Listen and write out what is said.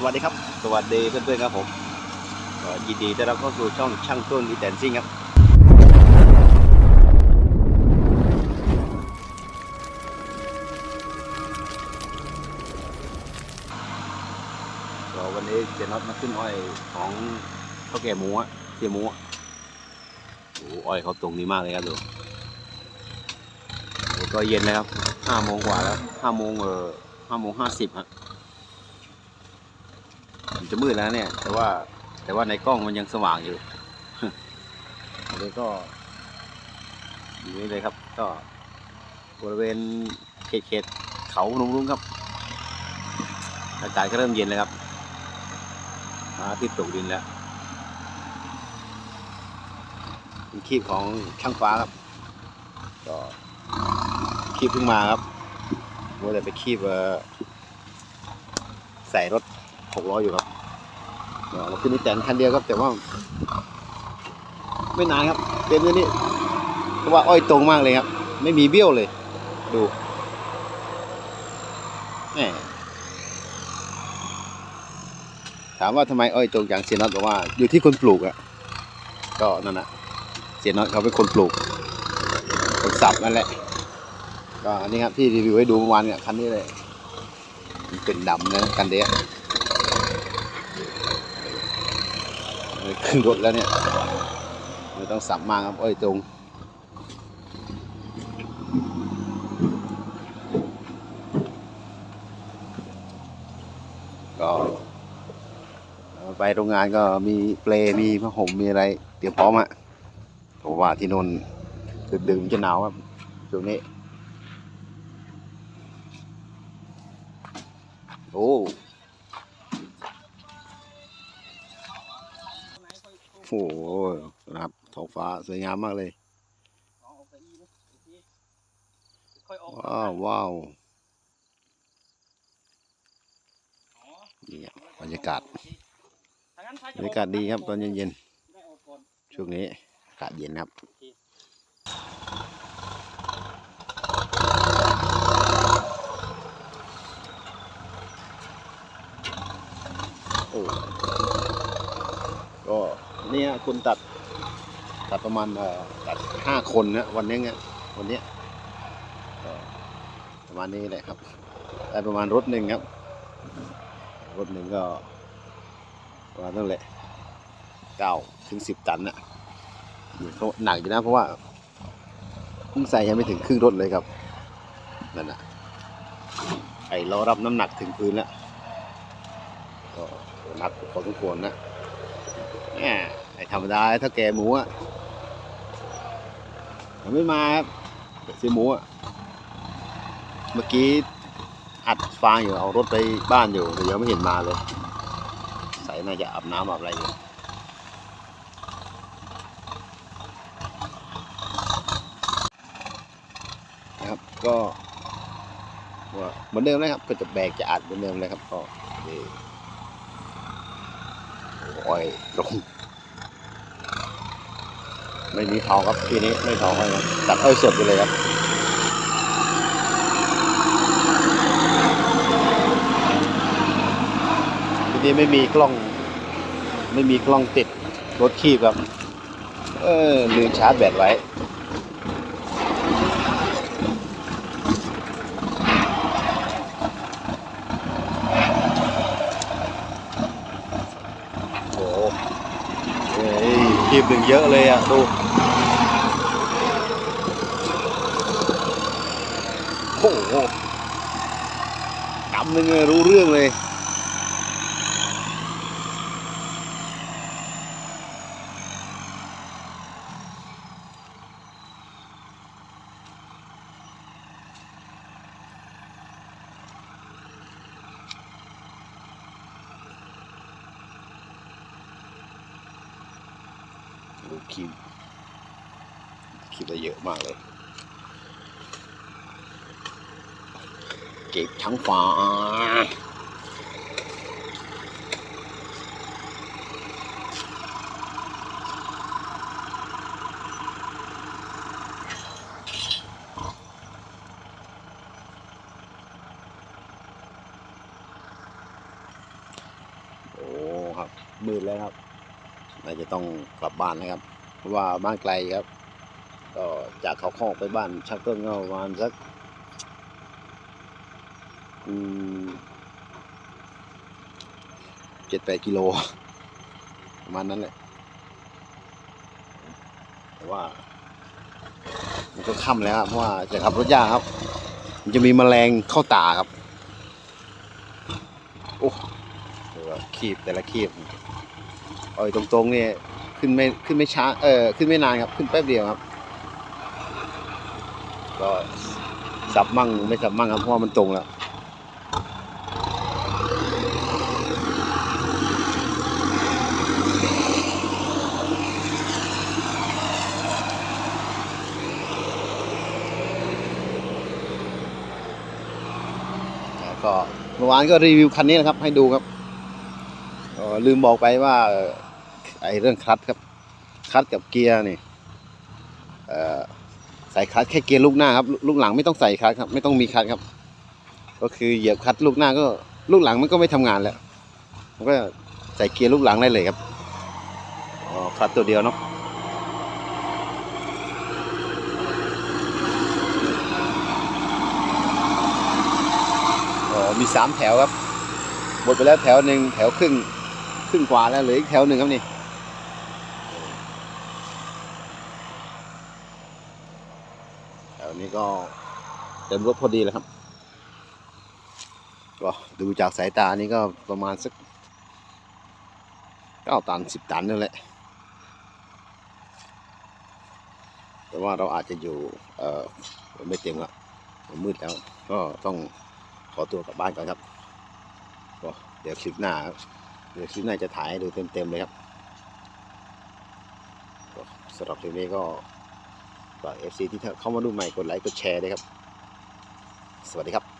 สวัสดีครับ สวัสดีเพื่อนๆครับผมยินดีต้อนรับเข้าสู่ช่องช่างต้นอีแตนซิ่งครับ ก็วันนี้เจน็อตมาขึ้นอ้อยของเท่าแก่หมูอะเสียหมูอะโอ้อ้อยเขาตรงนี้มากเลยครับดูก็เย็นแล้วครับห้าโมงกว่าแล้วห้าโมงเออห้าโมงห้าสิบฮะ จะมืดแล้วเนี่ย แต่ว่า แต่ว่าในกล้องมันยังสว่างอยู่อันนี้ก็อยู่นี่เลยครับ ก็บริเวณเขตเขตเขาหนุ่มรุ้งครับ อากาศก็เริ่มเย็นแล้วครับอาทิตย์ตกดินแล้วเป็นคีบของช่างฟ้าครับ ก็คีบเพิ่งมาครับว่าแต่ไปคีบใส่รถหกล้ออยู่ครับ เราขึ้นนี่แต่คันเดียวครับ แต่ว่า ไม่นานครับ เต็มเลยนี่เพราะว่าอ้อยตรงมากเลยครับ ไม่มีเบี้ยวเลย ดูแหมถามว่าทำไมอ้อยตรงอย่างเสียน็อตบอกว่า อยู่ที่คนปลูกอะก็นั่นนะเสียน็อตเขาเป็นคนปลูกคนสับนั่นแหละก็อันนี้ครับที่รีวิวให้ดูเมื่อวานเนี่ยคันนี้เลย มันเป็นดำนะกันเดีย ขึ้นรถแล้วเนี่ยไม่ต้องสับมากครับ เอ้ยตรงก็ไปโรงงานก็มีเปลมีผ้าห่มมีอะไร เตรียมพร้อมอะเพราะว่าที่นนดึกๆมันจะหนาวครับช่วงนี้ โอ้ โอ้โหนะครับท้องฟ้าสวยงามมากเลยว้าวว้าวนี่ครับบรรยากาศบรรยากาศดีครับตอนเย็นๆช่วงนี้อากาศเย็นครับโอ้ก็เนี่ยคุณตัด ตัดประมาณตัดห้าคนนะวันนี้เนี่ยวันนี้ประมาณนี้แหละครับได้ประมาณรถหนึ่งครับ รถหนึ่งก็ประมาณนั่นแหละเก้าถึงสิบตันนะเขาหนักอยู่นะเพราะว่าเพิ่งใส่ยังไม่ถึงครึ่งรถเลยครับนั่นนะไอ้ล้อรับน้ำหนักถึงพื้นแล้วก็หนักพอสมควรนะแหม ไอ้ธรรมดาถ้าแกหมูอะมันไม่มาครับซื้อหมูอะเมื่อกี้อัดฟางอยู่เอารถไปบ้านอยู่แต่ยังไม่เห็นมาเลย ใส่น่าจะอาบน้ำอาบอะไรอยู่นะครับก็เหมือนเดิมนะครับก็จะแบกจะอัดเหมือนเดิมเลยครับก็นี่โอ้ยลง ไม่มีทองครับทีนี้ไม่ทองเลยครับตัดอ้อยสดไปเลยครับทีนี้ไม่มีกล้อง ไม่มีกล้องติดรถขีบครับ เออลืมชาร์จแบตไว้ โอ้โหเฮ้ีบหนึ่งเยอะเลยอะดูโอ้โหกำหนึ่งเลยรู้เรื่องเลย คลิปคลิปได้เยอะมากเลย เก็บทั้งฟ้าอ๋อครับมืดแล้วครับ น่าจะต้องกลับบ้านนะครับ เพราะว่าบ้านไกลครับ ก็จากเขาคอกไปบ้านชักต้นก็ประมาณสักเจ็ดแปดกิโลประมาณนั้นแหละแต่ว่า มันก็ค่ำแล้วครับเพราะว่าจะขับรถยากครับ มันจะมีแมลงเข้าตาครับโอ้ดูว่าคีบแต่ละคีบ เอ้ยตรงๆเนี่ยขึ้นไม่ขึ้นไม่ช้าเออขึ้นไม่นานครับ ขึ้นแป๊บเดียวครับก็สับมั่งไม่สับมั่งครับเพราะมันตรงแล้วก็เมื่อวานก็รีวิวคันนี้นะครับ ให้ดูครับลืมบอกไปว่า ไอเรื่องคลัตครับคลัตกับเกียร์นี่ใส่คลัตแค่เกียร์ลูกหน้าครับลูกหลังไม่ต้องใส่คลัตครับ ไม่ต้องมีคลัตครับ ก็คือเหยียบคลัตลูกหน้าก็ลูกหลังมันก็ไม่ทำงานแล้วมันก็ใส่เกียร์ลูกหลังได้เลยครับอ๋อคลัตตัวเดียวเนาะมีสามแถวครับหมดไปแล้วแถวหนึ่งแถวครึ่งครึ่งกว่าแล้วเหลืออีกแถวหนึ่งครับนี่ แถ วนี้ก็เต็มรถพอดีแล้วครับ ก็ดูจากสายตานี่ก็ประมาณสักเก้าตันสิบตันนั่นแหละ แต่ว่าเราอาจจะอยู่เออไม่เต็มละมืดแล้ว ก็ต้องขอตัวกลับบ้านก่อนครับก็เดี๋ยวคลิปหน้าครับเดี๋ยวคลิปหน้าจะถ่ายให้ดูเต็มๆเลยครับก็สำหรับคลิปนี้ก็ ฝาก FC ที่เข้ามาดูใหม่กดไลค์กดแชร์ด้วยครับ สวัสดีครับ